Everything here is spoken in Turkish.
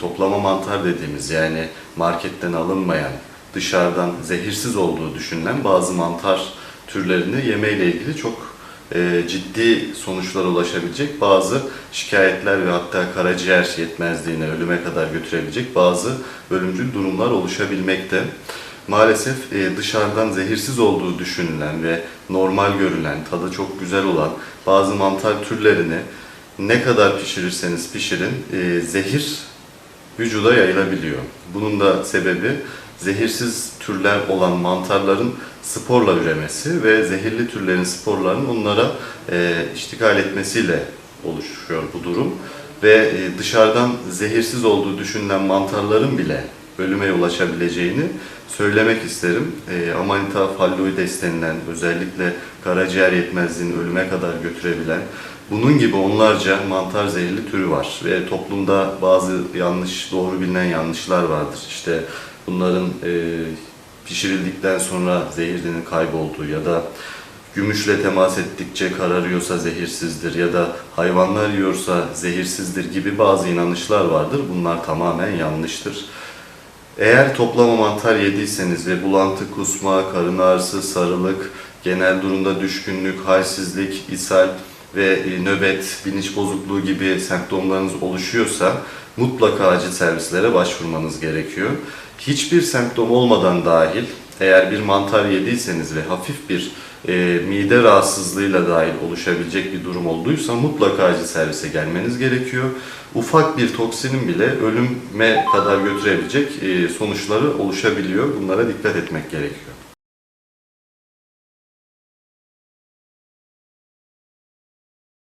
toplama mantar dediğimiz yani marketten alınmayan, dışarıdan zehirsiz olduğu düşünülen bazı mantar türlerini yemeyle ilgili çok e, ciddi sonuçlara ulaşabilecek bazı şikayetler ve hatta karaciğer yetmezliğine, ölüme kadar götürebilecek bazı ölümcül durumlar oluşabilmekte. Maalesef e, dışarıdan zehirsiz olduğu düşünülen ve normal görülen, tadı çok güzel olan bazı mantar türlerini ne kadar pişirirseniz pişirin e, zehir vücuda yayılabiliyor. Bunun da sebebi zehirsiz türler olan mantarların sporla üremesi ve zehirli türlerin sporlarının onlara e, iştikal etmesiyle oluşuyor bu durum. Ve e, dışarıdan zehirsiz olduğu düşünülen mantarların bile ölüme yol açabileceğini söylemek isterim. E, Amanita falloides denilen özellikle karaciğer yetmezliğini ölüme kadar götürebilen bunun gibi onlarca mantar zehirli türü var ve toplumda bazı yanlış, doğru bilinen yanlışlar vardır. İşte bunların e, pişirildikten sonra zehirinin kaybolduğu ya da gümüşle temas ettikçe kararıyorsa zehirsizdir ya da hayvanlar yiyorsa zehirsizdir gibi bazı inanışlar vardır. Bunlar tamamen yanlıştır. Eğer toplama mantar yediyseniz ve bulantı, kusma, karın ağrısı, sarılık, genel durumda düşkünlük, halsizlik, ishal ve e, nöbet, bilinç bozukluğu gibi semptomlarınız oluşuyorsa mutlaka acil servislere başvurmanız gerekiyor. Hiçbir semptom olmadan dahil eğer bir mantar yediyseniz ve hafif bir e, mide rahatsızlığıyla dahil oluşabilecek bir durum olduysa mutlaka acil servise gelmeniz gerekiyor. Ufak bir toksinin bile ölüme kadar götürebilecek e, sonuçları oluşabiliyor. Bunlara dikkat etmek gerekiyor.